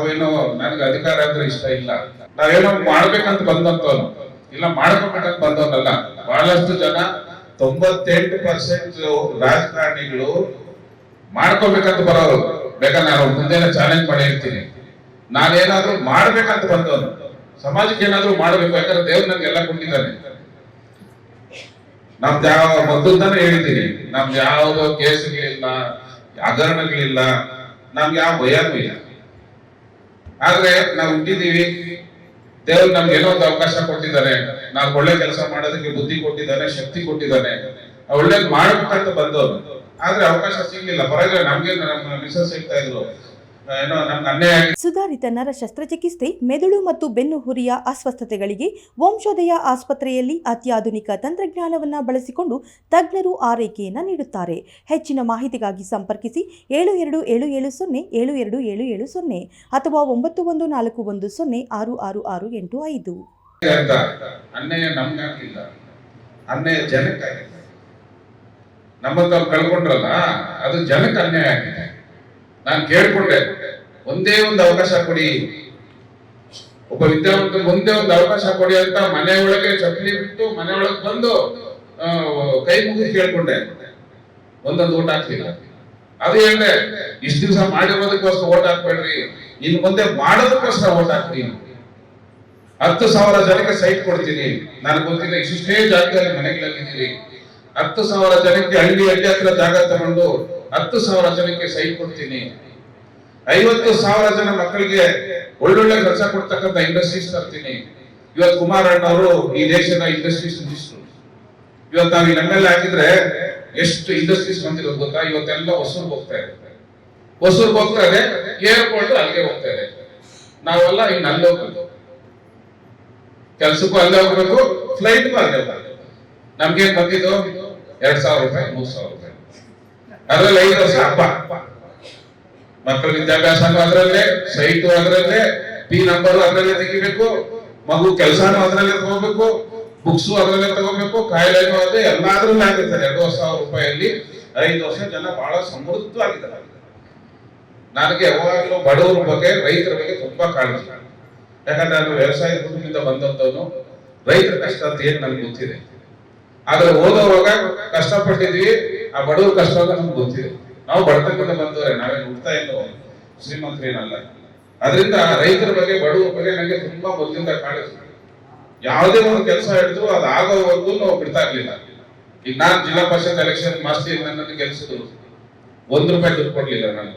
ನಾವೇನೋ, ನನಗೆ ಅಧಿಕಾರ ಅಂದ್ರೆ ಇಷ್ಟ ಇಲ್ಲ. ನಾವೇನೋ ಮಾಡ್ಬೇಕಂತ ಬಂದಂತವನು ಇಲ್ಲ, ಮಾಡ್ಕೋಬೇಕಂತ ಬಂದವನಲ್ಲ ಬಹಳಷ್ಟು ಜನ, ತೊಂಬತ್ತೆಂಟು ಪರ್ಸೆಂಟ್ ರಾಜಕಾರಣಿಗಳು ಮಾಡ್ಕೋಬೇಕಂತ ಬರೋರು. ಬೇಕಾದ್ರೆ ನಾನು ಮುಂದೆ ಚಾಲೆಂಜ್ ಮಾಡಿ ಇರ್ತೀನಿ ನಾನೇನಾದ್ರೂ ಮಾಡ್ಬೇಕಂತ ಬಂದವನು ಸಮಾಜಕ್ಕೆ ಏನಾದ್ರೂ ಮಾಡ್ಬೇಕು, ಯಾಕಂದ್ರೆ ದೇವ್ರು ನನ್ಗೆಲ್ಲ ಕೊಟ್ಟಿದ್ದಾನೆ. ನಮ್ದು ಯಾವ, ಮೊದಲ್ದಾನೆ ಹೇಳಿದ್ದೀನಿ. ನಮ್ದು ಯಾವ ಕೇಸುಗಳಿಲ್ಲ, ಹಗರಣಗಳಿಲ್ಲ. ನಮ್ಗೆ ಯಾವ ಭಯನೂ ಇಲ್ಲ. ಆದ್ರೆ ನಾವು ಹುಟ್ಟಿದೀವಿ ದೇವ್ರು ನಮ್ಗೆ ಏನೋ ಒಂದು ಅವಕಾಶ ಕೊಟ್ಟಿದ್ದಾನೆ ನಾವು ಒಳ್ಳೆ ಕೆಲಸ ಮಾಡೋದಕ್ಕೆ ಬುದ್ಧಿ ಕೊಟ್ಟಿದ್ದಾನೆ, ಶಕ್ತಿ ಕೊಟ್ಟಿದ್ದಾನೆ. ಒಳ್ಳೇದ್ ಮಾಡ್ಬೇಕಂತ ಬಂದವರು. ಆದ್ರೆ ಅವಕಾಶ ಸಿಗ್ಲಿಲ್ಲ. ಹೊರಗೆ ನಮ್ಗೆ ನಮ್ಮ ಮಿಸಸ್ ಹೇಳ್ತಾ ಇದ್ರು ಸುಧಾರಿತ ನರ ಶಸ್ತ್ರಚಿಕಿತ್ಸೆ ಮೆದುಳು ಮತ್ತು ಬೆನ್ನುಹುರಿಯ ಅಸ್ವಸ್ಥತೆಗಳಿಗೆ ವಂಶೋದಯ ಆಸ್ಪತ್ರೆಯಲ್ಲಿ ಅತ್ಯಾಧುನಿಕ ತಂತ್ರಜ್ಞಾನವನ್ನು ಬಳಸಿಕೊಂಡು ತಜ್ಞರು ಆರೈಕೆಯನ್ನು ನೀಡುತ್ತಾರೆ. ಹೆಚ್ಚಿನ ಮಾಹಿತಿಗಾಗಿ ಸಂಪರ್ಕಿಸಿ ಏಳು ಎರಡು ಏಳು ಏಳು ಸೊನ್ನೆ ಏಳು ಎರಡು ಏಳು ಏಳು ಸೊನ್ನೆ ಅಥವಾ ಒಂಬತ್ತು ಒಂದು ನಾಲ್ಕು ಒಂದು ಸೊನ್ನೆ ಆರು ಆರು ಆರು ಎಂಟು ಐದು. ಜನಕ್ಕೆ ಅನ್ಯಾಯ ಆಗಿದೆ. ನಾನು ಕೇಳ್ಕೊಂಡೆ, ಒಂದೇ ಒಂದು ಅವಕಾಶ ಕೊಡಿ. ಒಬ್ಬ ವಿದ್ಯಾವಂತ ಒಂದೇ ಒಂದು ಅವಕಾಶ ಕೊಡಿ ಅಂತ ಮನೆ ಒಳಗೆ ಚಪ್ಪಲಿ ಬಿಟ್ಟು ಮನೆ ಒಳಗೆ ಬಂದು ಕೈ ಮುಗಿದು ಕೇಳ್ಕೊಂಡೆ. ಒಂದೊಂದು ಓಟ್ ಹಾಕ್ಲಿಲ್ಲ. ಅದು ಹೇಳ್ದೆ, ಇಷ್ಟು ದಿವಸ ಮಾಡಿರೋದಕ್ಕೋಸ್ಕರ ಓಟ್ ಹಾಕ್ಬೇಡ್ರಿ. ಇನ್ನು ಮುಂದೆ ಮಾಡೋದಕ್ಕೋಸ್ಕರ ಓಟ್ ಹಾಕ್ತೀನಿ ಹತ್ತು ಸಾವಿರ ಜನಕ್ಕೆ ಸೈಟ್ ಕೊಡ್ತೀನಿ. ನಾನು ಗೊತ್ತಿಲ್ಲ, ಇಷ್ಟೇ ಜಾಗದಲ್ಲಿ ಮನೆಗಳಲ್ಲಿ ಹತ್ತು ಸಾವಿರ ಜನಕ್ಕೆ ಹಳ್ಳಿ ಹಳ್ಳಿ ಹತ್ರ ಜಾಗ ತಗೊಂಡು ಹತ್ತು ಸಾವಿರ ಜನಕ್ಕೆ ಸೈ ಕೊಡ್ತೀನಿ. ಐವತ್ತು ಸಾವಿರ ಜನ ಮಕ್ಕಳಿಗೆ ಒಳ್ಳೊಳ್ಳೆ ಕೆಲಸ ಕೊಡ್ತಕ್ಕಂಥ ಇಂಡಸ್ಟ್ರೀಸ್ ತರ್ತೀನಿ. ಇವತ್ತು ಅವರು ಈ ದೇಶದ ಇಂಡಸ್ಟ್ರೀಸ್ ಮಿನಿಸ್ಟ್ರು. ಇವತ್ತು ನಾವು ನಮ್ಮೆಲ್ಲ ಹಾಕಿದ್ರೆ ಎಷ್ಟು ಇಂಡಸ್ಟ್ರೀಸ್ ಬಂದಿರೋದು ಗೊತ್ತಾ? ಇವತ್ತೆಲ್ಲ ಹೊಸೂರ್ಗೆ ಹೋಗ್ತಾ ಇದೆ. ಹೊಸೂರ್ಗೆ ಹೋಗ್ತಾ ಇದೆ, ಏರ್ಪೋರ್ಟ್ ಅಲ್ಲಿಗೆ ಹೋಗ್ತಾ ಇದೆ. ನಾವೆಲ್ಲ ಇನ್ನು ಅಲ್ಲಿ ಹೋಗ್ಬೇಕು. ಕೆಲ್ಸಕ್ಕೂ ಅಲ್ಲೇ ಹೋಗ್ಬೇಕು ಫ್ಲೈಟ್ಗೂ ಅಲ್ಲೇ ಹೋಗ್ಬೇಕು. ನಮ್ಗೆ ಬಂದಿದ್ದು? ಎರಡ್ ಸಾವಿರ ರೂಪಾಯಿ, ಮೂರ್ ಸಾವಿರ ರೂಪಾಯಿ. ಅದ್ರಲ್ಲಿ ಐದು ವರ್ಷ ಹಬ್ಬ. ಮಕ್ಕಳ ವಿದ್ಯಾಭ್ಯಾಸನೂ ಅದರಲ್ಲೇ, ಸೈಟು ಅದರಲ್ಲೇ ಪಿ ನಂಬರ್ ಅದರಲ್ಲೇ ತೆಗಿಬೇಕು, ಮಗು ಕೆಲಸನೂ ಅದರಲ್ಲೇ ತಗೋಬೇಕು ಬುಕ್ಸು ಅದರಲ್ಲೇ ತಗೋಬೇಕು, ಕಾಯಿಲೆನೂ ಅದೇ, ಎಲ್ಲಾದ್ರೂ ಆಗಿರ್ತಾರೆ. ಎರಡು ಸಾವಿರ ರೂಪಾಯಿಯಲ್ಲಿ ಐದು ವರ್ಷ ಜನ ಬಹಳ ಸಮೃದ್ಧವಾಗಿದ್ದಾರೆ. ನನಗೆ ಯಾವಾಗಲೂ ಬಡವರ ಬಗ್ಗೆ, ರೈತರ ಬಗ್ಗೆ ತುಂಬಾ ಕಾಳಜಿ. ಯಾಕಂದ್ರೆ ನಾನು ವ್ಯವಸಾಯ ಕುಟುಂಬದಿಂದ ಬಂದಂತವನು ರೈತರ ಕಷ್ಟ ಅಂತ ಏನ್ ನನಗೆ ಗೊತ್ತಿದೆ. ಆದ್ರೆ ಓದೋವಾಗ ಕಷ್ಟಪಟ್ಟಿದ್ವಿ. ಆ ಬಡವ್ರ ಕಷ್ಟ ಅಂತ ನಮ್ಗೆ ಗೊತ್ತಿದೆ. ನಾವು ಬಡತನದಿಂದ ಬಂದವರೆ, ನಾವೇನು ಹುಡ್ತಾ ಇಲ್ಲೋ ಶ್ರೀಮಂತರೇನಲ್ಲ ಅದರಿಂದ ರೈತರ ಬಗ್ಗೆ, ಬಡವರ ಬಗ್ಗೆ ನನಗೆ ತುಂಬಾ ಮೊದಲಿಂದ ಕಾಣಿಸ್ತು. ಯಾವುದೇ ಒಂದು ಕೆಲಸ ಹಿಡಿದ್ರು ಅದು ಆಗೋವರೆಗೂ ನಾವು ಬಿಡ್ತಾ ಇರ್ಲಿಲ್ಲ. ಈಗ ನಾನು ಜಿಲ್ಲಾ ಪರಿಷತ್ ಎಲೆಕ್ಷನ್ ಮಾಸ್ತಿ ನನ್ನನ್ನು ಗೆಲ್ಸಿದ್ರು ಒಂದು ರೂಪಾಯಿ ದುಡ್ಡು ಕೊಡ್ಲಿಲ್ಲ ನಾನು.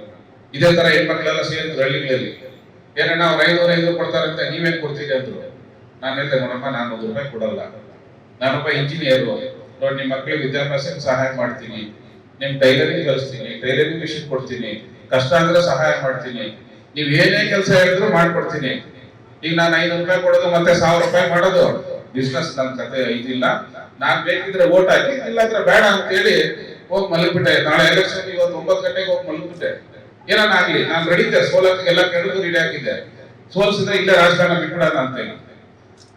ಇದೇ ತರ ಹೆಣ್ಮಕ್ಳೆಲ್ಲ ಸೇರಿದ್ರು ಹಳ್ಳಿಗಳಲ್ಲಿ. ಏನಣ್ಣ ಅವ್ರು ಐನೂರು ಐದು ಕೊಡ್ತಾರಂತೆ, ನೀವೇನ್ ಕೊಡ್ತೀರಿ ಅಂದ್ರು. ನಾನು ಹೇಳ್ತೇನೆ ನೋಡಪ್ಪ ನಾನು ಒಂದು ರೂಪಾಯಿ ಕೊಡಲ್ಲ. ನಾನೊಬ್ಬ ಇಂಜಿನಿಯರ್ ನೋಡಿ ನಿಮ್ಮ ಮಕ್ಕಳಿಗೆ ವಿದ್ಯಾಭ್ಯಾಸಕ್ಕೆ ಸಹಾಯ ಮಾಡ್ತೀನಿ. ನಿಮ್ ಟೈಲರಿಂಗ್ ಕಲಿಸ್ತೀನಿ, ಟೈಲರಿಂಗ್ ಮಿಷಿನ್ ಕೊಡ್ತೀನಿ. ಕಷ್ಟ ಅಂದ್ರೆ ಸಹಾಯ ಮಾಡ್ತೀನಿ. ನೀವ್ ಏನೇ ಕೆಲಸ ಹೇಳಿದ್ರು ಮಾಡ್ಕೊಡ್ತೀನಿ. ಈಗ ನಾನು ಐನೂರು ರೂಪಾಯಿ ಕೊಡೋದು ಮತ್ತೆ ಸಾವಿರ ರೂಪಾಯಿ ಮಾಡೋದು. ಬಿಸ್ನೆಸ್ ನನ್ನ ಕತೆ, ಇದಿಲ್ಲ. ನಾನ್ ಬೇಕಿದ್ರೆ ಓಟ್ ಹಾಕಿ, ಇಲ್ಲಾಂದ್ರೆ ಬೇಡ ಅಂತ ಹೇಳಿ ಹೋಗಿ ಮಲಗ್ಬಿಟ್ಟೆ. ನಾಳೆ ಎಲೆಕ್ಷನ್ ಇವತ್ತು ಒಂಬತ್ತು ಗಂಟೆಗೆ ಹೋಗಿ ಮಲಗ್ಬಿಟ್ಟೆ. ಏನಾನ ಆಗ್ಲಿ, ನಾನು ರೆಡಿದ್ದೆ ಸೋಲಕ್ಕೆ ಎಲ್ಲ ಕೆಳಗೂ ರೆಡಿ ಹಾಕಿದ್ದೆ. ಸೋಲ್ಸಿದ್ರೆ ಇಲ್ಲೇ ರಾಜಕಾರಣ ಬಿಟ್ಬಿಡೋಣ ಅಂತ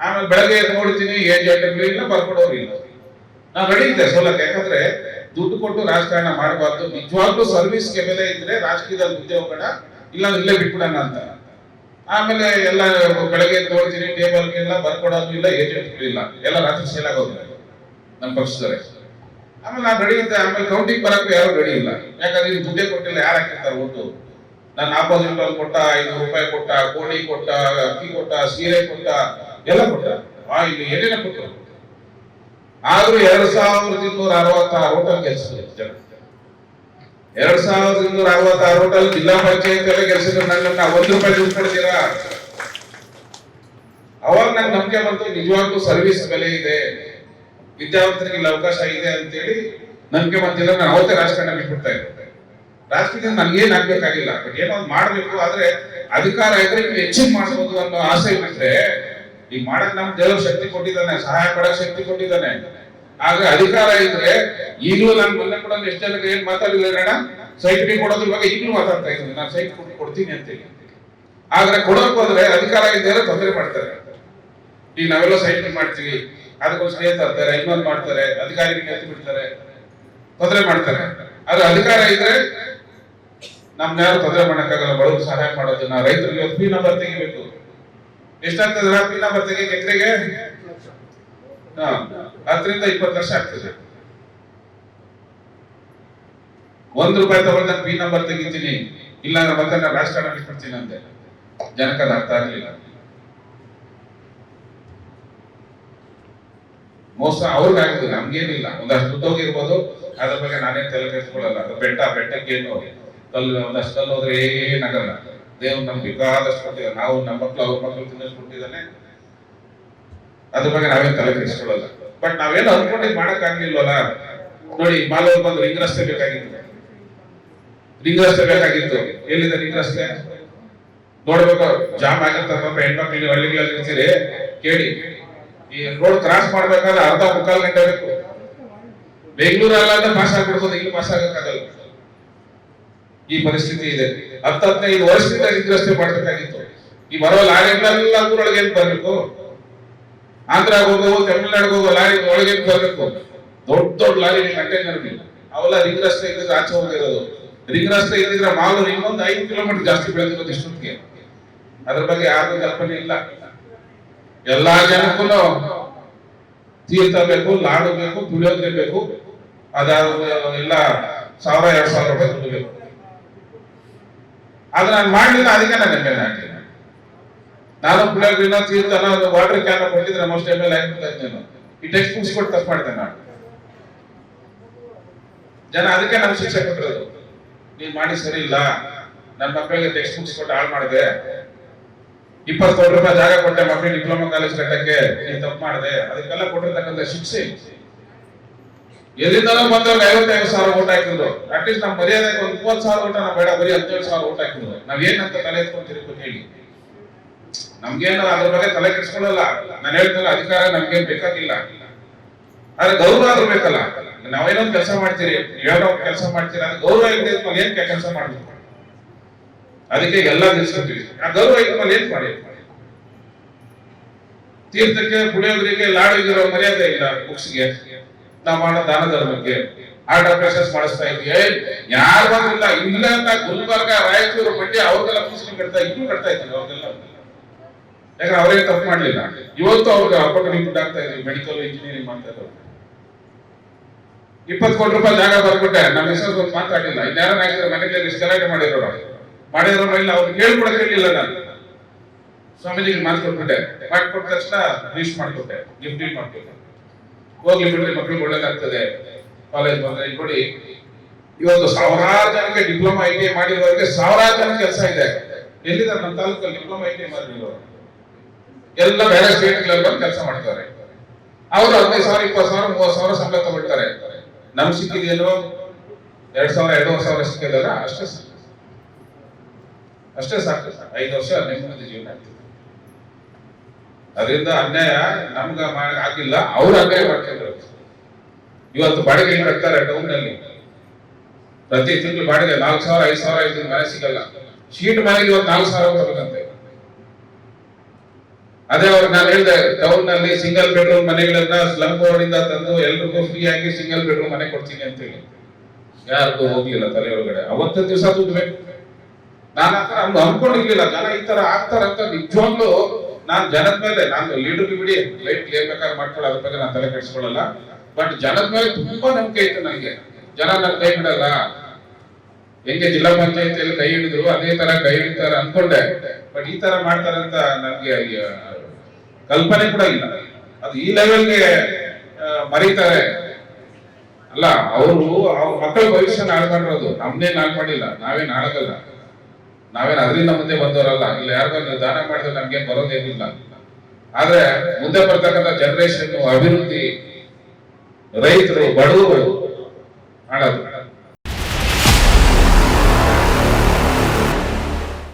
ಆಮೇಲೆ ಬೆಳಗ್ಗೆ ನೋಡ್ತೀನಿ ಏಜ್ ಇಲ್ಲ, ಬರ್ಕೊಡೋರು ಇಲ್ಲ. ರೆಡಿ ಇದ್ದೆ ಸೋಲಕ್ಕೆ, ಯಾಕಂದ್ರೆ ದುಡ್ಡು ಕೊಟ್ಟು ರಾಜಕಾರಣ ಮಾಡಬಾರ್ದು. ನಿಜವಾಗ್ಲೂ ಸರ್ವಿಸ್ಗೆ ಬೆಲೆ ಇದ್ರೆ ರಾಜಕೀಯದಲ್ಲಿ ಮುಂದೆ ಹೋಗೋಣ ಇಲ್ಲ ಇಲ್ಲೇ ಬಿಟ್ಬಿಡೋಣ ಅಂತ. ಆಮೇಲೆ ಎಲ್ಲ ಬೆಳಗ್ಗೆ ತೋರಿಸಿ ನೋಡ್ತೀನಿ ಟೇಬಲ್ಗೆಲ್ಲ ಬರ್ಕೊಡೋದು ಇಲ್ಲ ಏಜೆಂಟ್ಗಳಿಲ್ಲ ಎಲ್ಲ ರಾತ್ರಿ ಸೇಲ್ ಆಗೋದಿಲ್ಲ ನಮ್ಮ ಪಕ್ಷದವರೇ. ಆಮೇಲೆ ನಾನು ಇದ್ದೆ, ಆಮೇಲೆ ಕೌಂಟಿಂಗ್ ಬರಕ್ಕೆ ಯಾರು ರೆಡಿ ಇಲ್ಲ. ಯಾಕಂದ್ರೆ ಇಲ್ಲಿ ದುಡ್ಡೇ ಕೊಟ್ಟಿಲ್ಲ, ಯಾರು ಹಾಕಿರ್ತಾರೆ ಒಟ್ಟು ನಾನು ಆಪೋಸಿಟ್ ಅಲ್ಲಿ ಕೊಟ್ಟ, ಐನೂರು ರೂಪಾಯಿ ಕೊಟ್ಟ ಕೋಳಿ ಕೊಟ್ಟ, ಅಕ್ಕಿ ಕೊಟ್ಟ, ಸೀರೆ ಕೊಟ್ಟ, ಎಲ್ಲ ಕೊಟ್ಟ. ಇಲ್ಲಿ ಏನೇನ ಕೊಟ್ಟರು ಆದ್ರೂ ಎರಡ್ ಸಾವಿರದ ಇನ್ನೂರ ಅರವತ್ತಾರು ಹೋಟೆಲ್ ಕೆಲಸ ಎರಡ್ ಸಾವಿರದ ಇನ್ನೂರ ಅರವತ್ತಾರು ಹೋಟೆಲ್ ಜಿಲ್ಲಾ ಪಂಚಾಯತ್ ಎಲ್ಲ ಕೆಲಸ ನನ್ನನ್ನ ಒಂದು ರೂಪಾಯಿ ದುಡ್ಡು ಅವಾಗ ನಂಗೆ ನಂಬಿಕೆ ಬಂತು, ನಿಜವಾಗ್ಲೂ ಸರ್ವಿಸ್ ಬೆಲೆ ಇದೆ, ವಿದ್ಯಾವಂತರಿಗೆ ಇಲ್ಲಿ ಅವಕಾಶ ಇದೆ ಅಂತೇಳಿ ನಂಬಿಕೆ ಬಂತಿಲ್ಲ, ನಾನು ಅವತ್ತೇ ರಾಜಕಾರಣ ಬಿಟ್ಬಿಡ್ತಾ ಇದ್ದೆ. ರಾಜಕೀಯದಿಂದ ನನ್ಗೇನ್ ಆಗ್ಬೇಕಾಗಿಲ್ಲ ಏನೋ ಮಾಡ್ಬೇಕು, ಆದ್ರೆ ಅಧಿಕಾರ ಇದ್ರೆ ಹೆಚ್ಚಿಗೆ ಮಾಡ್ಬೋದು ಅನ್ನೋ ಆಸೆ ಬಿಟ್ರೆ ಈಗ ಮಾಡಕ್ ನಮ್ ದೇವ್ರ ಶಕ್ತಿ ಕೊಟ್ಟಿದ್ದಾನೆ, ಸಹಾಯ ಪಡಕ್ ಶಕ್ತಿ ಕೊಟ್ಟಿದ್ದಾನೆ. ಆದ್ರೆ ಅಧಿಕಾರ ಇದ್ರೆ ಈಗಲೂ ನಾನು ಮೊನ್ನೆ ಕೂಡ ಎಷ್ಟು ಜನಕ್ಕೆ ಏನ್ ಅಣ್ಣ ಸೈಟ್ ಕೊಡೋದ್ರ ಬಗ್ಗೆ ಈಗಲೂ ಮಾತಾಡ್ತಾ ಇದ್ದೀನಿ. ನಾನು ಸೈಟ್ ಕೊಟ್ಟು ಕೊಡ್ತೀನಿ ಅಂತೇಳಿ ಆದ್ರೆ ಕೊಡೋಕ್ ಹೋದ್ರೆ ಅಧಿಕಾರ ಇದ್ದರೆ ತೊಂದರೆ ಮಾಡ್ತಾರೆ. ಈಗ ನಾವೆಲ್ಲ ಸೈಟ್ ಮಾಡ್ತೀವಿ. ಅದಕ್ಕೋಸ್ಕರ ಏನ್ ತರ್ತಾರೆ ಇನ್ನೊಂದು ಮಾಡ್ತಾರೆ, ಅಧಿಕಾರಿಗಳಿಗೆ ಎತ್ತು ಬಿಡ್ತಾರೆ. ತೊಂದರೆ ಮಾಡ್ತಾರೆ. ಆದ್ರೆ ಅಧಿಕಾರ ಇದ್ರೆ ನಮ್ಗೆ ಯಾರು ತೊಂದರೆ ಮಾಡಕ್ಕಾಗಲ್ಲ. ಬಡವರು ಸಹಾಯ ಮಾಡೋದನ್ನ ರೈತರಿಗೆ ಒಪ್ಪಿನ ನಂಬರ್ ತೆಗಿಬೇಕು ಎಷ್ಟಾಗ್ತದೆ ರಾತ್ರಿ ತೆಗಿಯಕ್ಕೆ ಎಕರೆಗೆ? ಹಾ, ಹತ್ತರಿಂದ ಇಪ್ಪತ್ತು ಲಕ್ಷ ಆಗ್ತದೆ. ಒಂದ್ ರೂಪಾಯಿ ತಗೊಂಡ ಪಿ ನಂಬರ್ ತೆಗಿತೀನಿ. ಇಲ್ಲ ಅಂದ್ರೆ ಬಂದ ನಾನು ರಾಜಕಾರಣ ಕೊಡ್ತೀನಿ ಅಂತೆ ಜನಕ್ಕೆ ಅದು ಅರ್ಥ ಆಗ್ಲಿಲ್ಲ. ಮೋಸ ಅವ್ರಿಗೆ ಆಗುದು ನಮ್ಗೇನಿಲ್ಲ ಒಂದಷ್ಟು ದುಡ್ಡೋಗಿರ್ಬೋದು ಅದ್ರ ಬಗ್ಗೆ ನಾನೇನ್ ತಲೆ ಕೆಡಿಸ್ಕೊಳ್ಳಲ್ಲ. ಅದು ಬೆಟ್ಟ, ಬೆಟ್ಟಕ್ಕೇನು. ಕಲ್ಲು ಒಂದಷ್ಟು ಕಲ್ಲು ಹೋದ್ರೆ ಏನಾಗಲ್ಲ ದೇವ್ರು ನಮ್ಗೆ ಬೇಕಾದಷ್ಟು ಕೊಟ್ಟಿದ್ದಾನೆ ನಾವು ನಮ್ಮ ಮಕ್ಕಳು ಅವ್ರ ಮಕ್ಕಳು ತಿನ್ನಷ್ಟು ಕೊಟ್ಟಿದ್ದಾನೆ. ಅದ್ರ ಬಗ್ಗೆ ನಾವೇನು ತಲೆ ಕೆಡಿಸ್ಕೊಳ್ಳಲ್ಲ. ಬಟ್ ನಾವೇನು ಅನ್ಕೊಂಡಿದ್ ಮಾಡಕ್ ಆಗ್ಲಿಲ್ವಲ್ಲ ನೋಡಿ ಮಾಲೂರ್ ಬಂದು ರಿಂಗ್ ರಸ್ತೆ ಬೇಕಾಗಿತ್ತು. ರಿಂಗ್ ರಸ್ತೆ ಬೇಕಾಗಿತ್ತು. ಎಲ್ಲಿದೆ ರಿಂಗ್ ರಸ್ತೆ? ನೋಡ್ಬೇಕು, ಜಾಮ್ ಆಗಿರ್ತಾರೆ ಪಾಪ ಹಳ್ಳಿಗಳಲ್ಲಿ ಇರ್ತೀರಿ. ಕೇಳಿ. ಈ ರೋಡ್ ಕ್ರಾಸ್ ಮಾಡ್ಬೇಕಾದ್ರೆ ಅರ್ಧ ಮುಕ್ಕಾಲು ಗಂಟೆ ಬೇಕು. ಬೆಂಗಳೂರಲ್ಲಾದ್ರೆ ಪಾಸ್ ಆಗ್ಬಿಡ್ಬೋದು, ಇಲ್ಲಿ ಪಾಸ್ ಆಗಕ್ಕಾಗಲ್ಲ. ಈ ಪರಿಸ್ಥಿತಿ ಇದೆ. ಹತ್ತು ಹದಿನೈದು ವರ್ಷದಿಂದ ರಸ್ತೆ ಮಾಡ್ಬೇಕಾಗಿತ್ತು ಈ ಬರೋ ಲಾರಿಗಳೆಲ್ಲ ಊರೊಳಗೆ ಏನ್ ಬರ್ಬೇಕು? ಆಂಧ್ರ ಹೋಗೋ, ತಮಿಳ್ನಾಡಿಗೆ ಹೋಗೋ ಲಾರಿ ಒಳಗೆ ಬರ್ಬೇಕು? ದೊಡ್ಡ ದೊಡ್ಡ ಲಾರಿ ಕಂಟೈನರ್ ಅವೆಲ್ಲ ರಿಂಗ್ ರಸ್ತೆ ಇದ್ದಿದ್ರೆ ಆಚೆ ಹೋಗಿರೋದು ರಿಂಗ್ ರಸ್ತೆ ಇದ್ದಿದ್ರೆ ಮಾಲೂರು ಇನ್ನೊಂದು ಐದು ಕಿಲೋಮೀಟರ್ ಜಾಸ್ತಿ ಬೆಳೆದಿರೋದು ಇಷ್ಟೊತ್ತಿಗೆ ಅದ್ರ ಬಗ್ಗೆ ಯಾರು ಕಲ್ಪನೆ ಇಲ್ಲ. ಎಲ್ಲಾ ಜನಕ್ಕೂ ತೀರ್ಥ ಬೇಕು, ಲಾಡು ಬೇಕು, ಪುಳಿಯೋಗರೆ ಬೇಕು. ಅದಾದ ಎಲ್ಲ ಸಾವಿರ, ಎರಡ್ ಸಾವಿರ ರೂಪಾಯಿ ಬೇಕು. ಆದ್ರೆ ನಾನು ಮಾಡಲಿಲ್ಲ, ಅದಕ್ಕೆ ನಾನು ಎಂ ಎಲ್ ಹಾಕಿಲ್ಲ ನಾನು ಪುಳಿಯೋಗರಿನ ತೀರ್ಥನ ಒಂದು ವಾಟರ್ ಕ್ಯಾನ್ ಕೊಟ್ಟಿದ್ರೆ ಮೋಸ್ಟ್ ಎಂ ಎಲ್ ಎ ಇದ್ದೇನೆ ಈ ಟೆಕ್ಸ್ಟ್ ಬುಕ್ಸ್ ಕೊಟ್ಟು ತಪ್ಪು ಮಾಡ್ತೇನೆ ನಾನು. ಜನ ಅದಕ್ಕೆ ನಮ್ಗೆ ಶಿಕ್ಷೆ ಕೊಟ್ಟಿರೋದು. ನೀನ್ ಮಾಡಿ ಸರಿ ಇಲ್ಲ. ನನ್ನ ಮಕ್ಕಳಿಗೆ ಟೆಕ್ಸ್ಟ್ ಬುಕ್ಸ್ ಕೊಟ್ಟು ಹಾಳು ಮಾಡಿದೆ. ಇಪ್ಪತ್ತು ಕೋಟಿ ರೂಪಾಯಿ ಜಾಗ ಕೊಟ್ಟೆ ಮಕ್ಕಳಿಗೆ ಡಿಪ್ಲೊಮಾ ಕಾಲೇಜ್ ಕಟ್ಟಕ್ಕೆ ನೀನು ತಪ್ಪು ಮಾಡಿದೆ. ಅದಕ್ಕೆಲ್ಲ ಕೊಟ್ಟಿರ್ತಕ್ಕಂಥ ಶಿಕ್ಷೆ. ಎಲ್ಲಿಂದಲೂ ಬಂದವ್ರಿಗೆ ಐವತ್ತೈದು ಸಾವಿರ ಓಟ್ ಹಾಕಿದ್ರು. ಅಟ್ಲೀಸ್ಟ್ ನಮ್ಮ ಮರ್ಯಾದೆ ಒಂದು ಮೂವತ್ತು ಸಾವಿರ ಓಟ ನಾವು ಬೇಡ, ಬರೀ ಹದಿನೇಳು ಸಾವಿರ ಓಟ್ ಹಾಕಿದ್ರು. ನಾವ್ ಏನಂತ ತಲೆ ಅಂತ ಹೇಳಿ. ನಮ್ಗೇನು ಅದ್ರ ಬಗ್ಗೆ ತಲೆ ಕೆಡಿಸ್ಕೊಳ್ಳಲ್ಲ. ನಾನು ಹೇಳ್ತಲ್ಲ ಅಧಿಕಾರ ನಮ್ಗೇನ್ ಬೇಕಾಗಿಲ್ಲ. ಆದ್ರೆ ಗೌರವ ಆದ್ರೂ ಬೇಕಲ್ಲ. ನಾವೇನೋ ಕೆಲಸ ಮಾಡ್ತೀರಿ ಹೇಳೋ ಕೆಲಸ ಮಾಡ್ತೀರಿ, ಅದು ಗೌರವ ಇಲ್ಲದೆ ಇದ್ಮೇಲೆ ಏನ್ ಕೆಲಸ ಮಾಡ್ಬೇಕು ಅದಕ್ಕೆ ಎಲ್ಲ ನಿಲ್ಸ್ಕೊತೀವಿ. ಆ ಗೌರವ ಇದ್ಮೇಲೆ ಏನ್ ಮಾಡಿ? ತೀರ್ಥಕ್ಕೆ, ಪುಳಿಯೋಗರಿಗೆ ಲಾಡಿಗಿರೋ ಮರ್ಯಾದೆ ಇಲ್ಲ ಬುಕ್ಸ್ಗೆ ನಾವು ಮಾಡೋ ದಾನ ಧರ್ಮಕ್ಕೆ ಆರ್ಟ್ ಆಪರೇಷನ್ಸ್ ಮಾಡಿಸ್ತಾ ಇದ್ವಿ ಯಾರು ಬಂದಿಲ್ಲ ಇಲ್ಲ ಅಂತ ಗುಲ್ಬರ್ಗ, ರಾಯಚೂರು, ಮಂಡ್ಯ ಅವ್ರಿಗೆಲ್ಲ ಮುಸ್ಲಿಂ ಕಟ್ತಾ ಇನ್ನೂ ಕಟ್ತಾ ಇದ್ದಾರೆ ಅವ್ರಿಗೆಲ್ಲ. ಯಾಕಂದ್ರೆ ಅವ್ರೇನ್ ತಪ್ಪು ಮಾಡ್ಲಿಲ್ಲ. ಇವತ್ತು ಅವ್ರಿಗೆ ಅಪೋರ್ಚುನಿಟಿ ದುಡ್ಡು ಆಗ್ತಾ ಇದ್ವಿ ಮೆಡಿಕಲ್ ಇಂಜಿನಿಯರಿಂಗ್ ಮಾಡ್ತಾ ಇದ್ರು ಇಪ್ಪತ್ತು ಕೋಟಿ ರೂಪಾಯಿ ಜಾಗ ಬರ್ಬಿಟ್ಟೆ. ನಮ್ಮ ಹೆಸರು ಬಂದು ಮಾತಾಡಿಲ್ಲ ಇನ್ಯಾರ ನಾಯಕರ ಮನೆಗೆ ಗಲಾಟೆ ಮಾಡಿದ್ರು ಮಾಡಿರೋ ಇಲ್ಲ, ಅವ್ರು ಕೇಳ್ಕೊಡಕ್ ಹೇಳಿಲ್ಲ ನಾನು. ಸ್ವಾಮೀಜಿಗೆ ಮಾತು ಕೊಟ್ಬಿಟ್ಟೆ. ಮಾಡ್ಕೊಟ್ಟ ತಕ್ಷಣ ರೀಚ್ ಮಾಡ್ಕೊಟ್ಟೆ ಗಿಫ್ಟ್ ಮಾಡ್ಕೊಟ್ಟೆ. ಹೋಗ್ಲಿ ಬಿಡ್ರಿ ಮಕ್ಳಿಗೆ ಒಳ್ಳೇದಾಗ್ತದೆ. ಕಾಲೇಜ್ ಬಂದ್ರೆ ಕೊಡಿ ಇವತ್ತು ಸಾವಿರಾರು ಜನಕ್ಕೆ ಡಿಪ್ಲೊಮಾ ಐ ಟಿ ಐ ಮಾಡಿರೋರಿಗೆ ಸಾವಿರಾರು ಜನ ಕೆಲಸ ಇದೆ. ಎಲ್ಲಿದ್ದಾರೆ ನಮ್ಮ ತಾಲೂಕಲ್ಲಿ ಡಿಪ್ಲೊಮಾ ಐ ಟಿ ಐ ಎಲ್ಲ ಬೇರೆ ಸ್ಟೇಟ್ಗಳಲ್ಲಿ ಬಂದು ಕೆಲಸ ಮಾಡ್ತಾರೆ. ಅವರು ಹದಿನೈದು ಸಾವಿರ, ಇಪ್ಪತ್ತು ಸಾವಿರ, ಮೂವತ್ತು ಸಾವಿರ ಸಂಬಳ ತಗೊಳ್ತಾರೆ. ನಮ್ ಸಿಕ್ಕಿದೆಯಲ್ಲೋ ಎರಡ್ ಸಾವಿರ, ಎರಡೂವರೆ ಸಾವಿರ ಸಿಕ್ಕಿದಲ್ಲ ಅಷ್ಟೇ ಸಾಕು. ಅಷ್ಟೇ ಸಾಕು. ಐದು ವರ್ಷ ನೆಮ್ಮದಿ ಜೀವನ ಆಗ್ತದೆ. ಅದರಿಂದ ಅನ್ಯಾಯ ನಮ್ಗ ಆಗಿಲ್ಲ ಅವ್ರು ಅನ್ಯಾಯ ಮಾಡ್ಕೊಂಡ್ರು. ಇವತ್ತು ಬಾಡಿಗೆ ಟೌನ್ನಲ್ಲಿ ಪ್ರತಿ ತಿಂಗಳು ಬಾಡಿಗೆ ನಾಲ್ಕ್ ಸಾವಿರ, ಐದು ಸಾವಿರ ಐದು ಮನೆ ಸಿಗಲ್ಲ. ಶೀಟ್ ಮನೆಗೆ ಇವತ್ತು ನಾಲ್ಕು ಸಾವಿರ ಹೋಗ್ಬೇಕಂತೆ ಅದೇ ಅವ್ರು ನಾನು ಹೇಳಿದೆ ಟೌನ್ನಲ್ಲಿ ಸಿಂಗಲ್ ಬೆಡ್ರೂಮ್ ಮನೆಗಳನ್ನ ಸ್ಲಮ್ ಬೋರ್ಡ್ ಇಂದ ತಂದು ಎಲ್ರಿಗೂ ಫ್ರೀ ಆಗಿ ಸಿಂಗಲ್ ಬೆಡ್ರೂಮ್ ಮನೆ ಕೊಡ್ತೀನಿ ಅಂತ ಹೇಳಿ ಯಾರಿಗೂ ಹೋಗ್ಲಿಲ್ಲ ತಲೆ ಒಳಗಡೆ. ಅವತ್ತ ದಿವಸ ದುಡ್ಡು ಬೇಕು. ನಾನು ಆ ಅನ್ಕೊಂಡಿರ್ಲಿಲ್ಲ ಜನ ಈ ತರ ಆಗ್ತಾರಂತ ನಿಜವಾಗ್ಲೂ ನಾನ್ ಜನದ ಮೇಲೆ, ನಾನು ಲೀಡರ್ ಬಿಡಿ ಲೈಫ್ ಬೇಕಾದ್ರೆ ಮಾಡ್ಕೊಳ್ಳೋ ಅದ್ರ ಬಗ್ಗೆ ನಾನು ತಲೆ ಕೆಡಿಸ್ಕೊಳ್ಳಲ್ಲ. ಬಟ್ ಜನದ ಮೇಲೆ ತುಂಬಾ ನಂಬಿಕೆ ಇತ್ತು ನನಗೆ ಜನ ನನ್ನ ಕೈ ಬಿಡಲ್ಲ. ಹೆಂಗೆ ಜಿಲ್ಲಾ ಪಂಚಾಯತಿಯಲ್ಲಿ ಕೈ ಹಿಡಿದ್ರು, ಅದೇ ತರ ಕೈ ಹಿಡಿತಾರೆ ಅನ್ಕೊಂಡೆ. ಬಟ್ ಈ ತರ ಮಾಡ್ತಾರಂತ ನನಗೆ ಕಲ್ಪನೆ ಕೂಡ ಇಲ್ಲ. ಅದು ಈ ಲೆವೆಲ್ಗೆ ಮರೀತಾರೆ. ಅಲ್ಲ, ಅವರು, ಅವ್ರ ಮಕ್ಕಳ ಭವಿಷ್ಯ ಹಾಳು ಮಾಡಿರೋದು ನಮ್ನೇನ್ ಹಾಳು ಮಾಡಿಲ್ಲ ನಾವೇನ್ ನಾವೇನ್ ಅದರಿಂದ ಮುಂದೆ ಬಂದವರಲ್ಲ, ಇಲ್ಲ ಯಾರಿಗಾದ್ರು ದಾನ ಮಾಡಿದ್ರೆ ನಮ್ಗೆ ಬರೋದೇನಿಲ್ಲ ಆದ್ರೆ ಮುಂದೆ ಬರ್ತಕ್ಕಂಥ ಜನರೇಷನ್ ಅಭಿವೃದ್ಧಿ ರೈತರು, ಬಡವರು, ಹಾಳಾದ್ರು.